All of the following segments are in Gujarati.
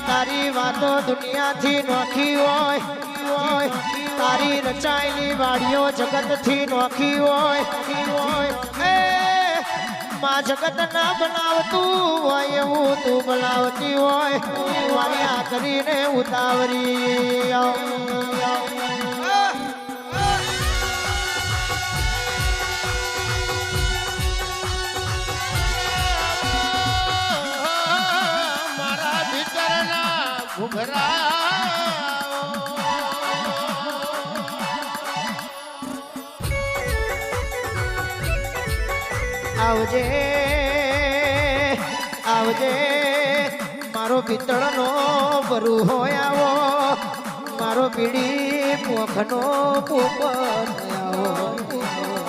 તારી વાતો દુનિયાથી નોખી હોય તારી રચાયેલી વાડીઓ જગતથી નોખી હોયમાં જગત ના બનાવતું હોય એવું તું બનાવતી હોય. મારી આ કરીને ઉતાવરી ઘુઘરા આવજે આવજે મારો પિત્તળનો બરુ હોય આવો. મારો પીડી પોખનો પોપટ આવો.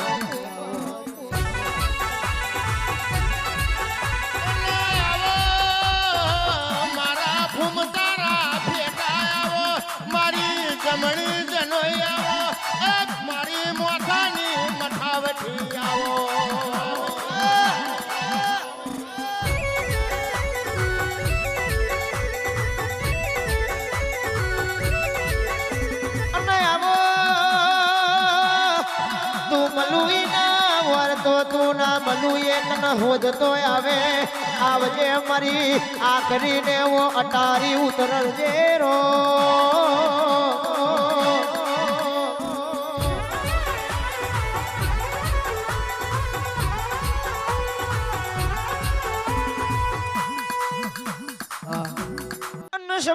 એક તું મલુઈ ના વરતો તું ના મલુએ તને હોદતો આવે. આવજે મારી આખરી ને અટારી ઉતરજે રો.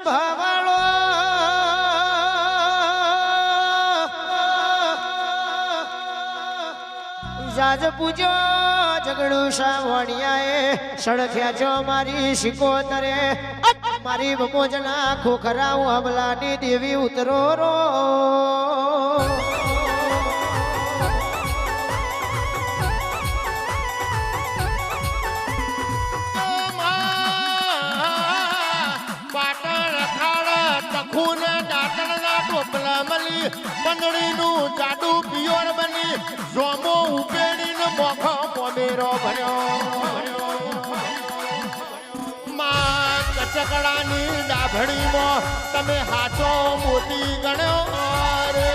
ભાવાળો જાજ પૂજો ઝઘડું સાવણિયાએ સળખ્યા છો મારી શિકોતરે. મારી બમોજના ખોખરા હમલાની દેવી ઉતરો રો. દાંતણના ટોપલા મળી બંદડીનું જાડુ પિયોર બની જોમો ઉપેડીને મોખો પોમેરો ભર્યો. માં કચકડાની ડાભડીમાં તમે હાચો મોતી ગણ્યો રે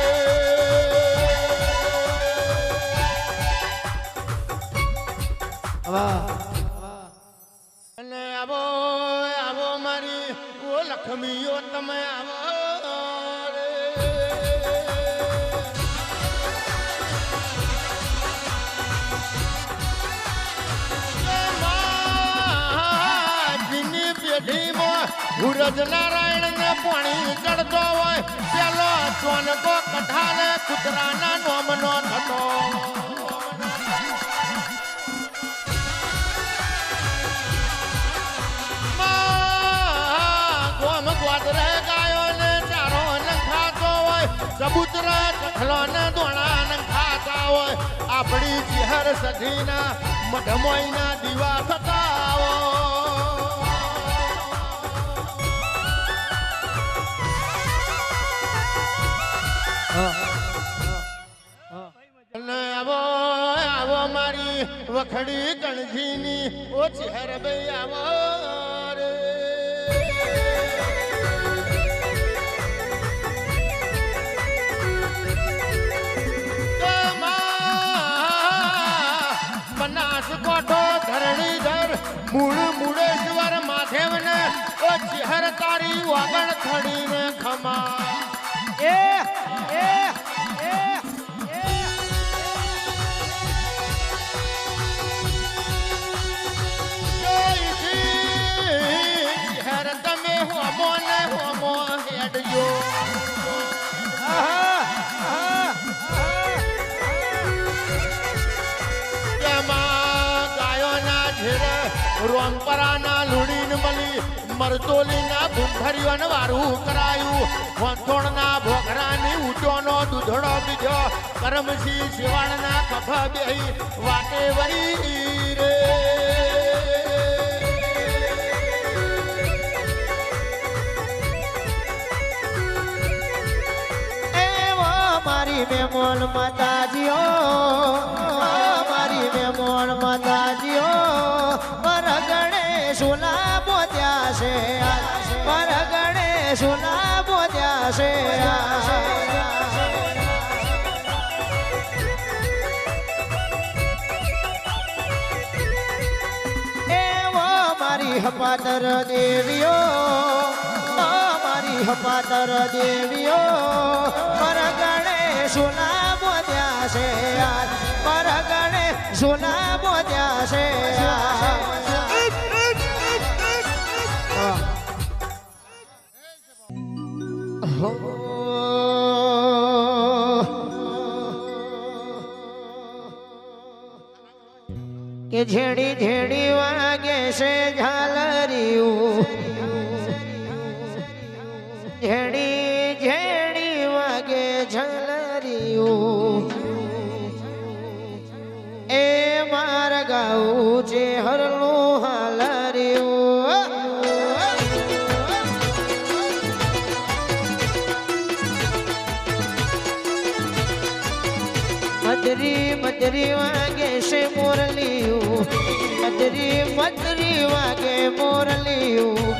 અને આવો આવો મારી ઓ લક્ષ્મીઓ તમે આવો. પેઢીમાં હુરજ નારાયણને પાણી ચડતો હોય પેલો ચોનકો કઠાને કૂતરાના નોમનો થતો માં, ગોમ ગોદરે ગાયોને ચારો નંખાતો હોય કબૂતર ચખલો ને દોણા નંખાતા હોય આપણી ચિહર સધીના મઢમોઈના દીવા થતા આવો આવો મારી વખડી ગણજીની ઓછી હર ભાઈ આવો રે તો માં, બનાસ કોઠો ધરણીધર મૂળ મૂળેશ્વર માધેવને ઓછી હર તારી વાગણ થડીને ખમા રોમપરાના લુડીન મળી મરતોલીના ભૂંખરીઓને વારું કરાયું. વંથોણના ભોગરાની ઊંચોનો દૂધડો બીજો કરમસી શિવાળના કફ બેહી, વાટે વળી રે મારી મેમોલ માતાજીઓ હપાતર દેવીઓ મારી હપાતર દેવીઓ પરગણે સુના બોધ્યા છે પરગણે સુના બોધ્યા છે કે ઝેડી ઝેડી વાગે છે ઝાલરિયું. ઝેડી ઝેડી વાગે ઝાલરિયું. એ માર ગાઉ છે હરલું મદરી મજરી વાગે છે મોરલિયું. મજરી મજરી વાગે મોરલિયું.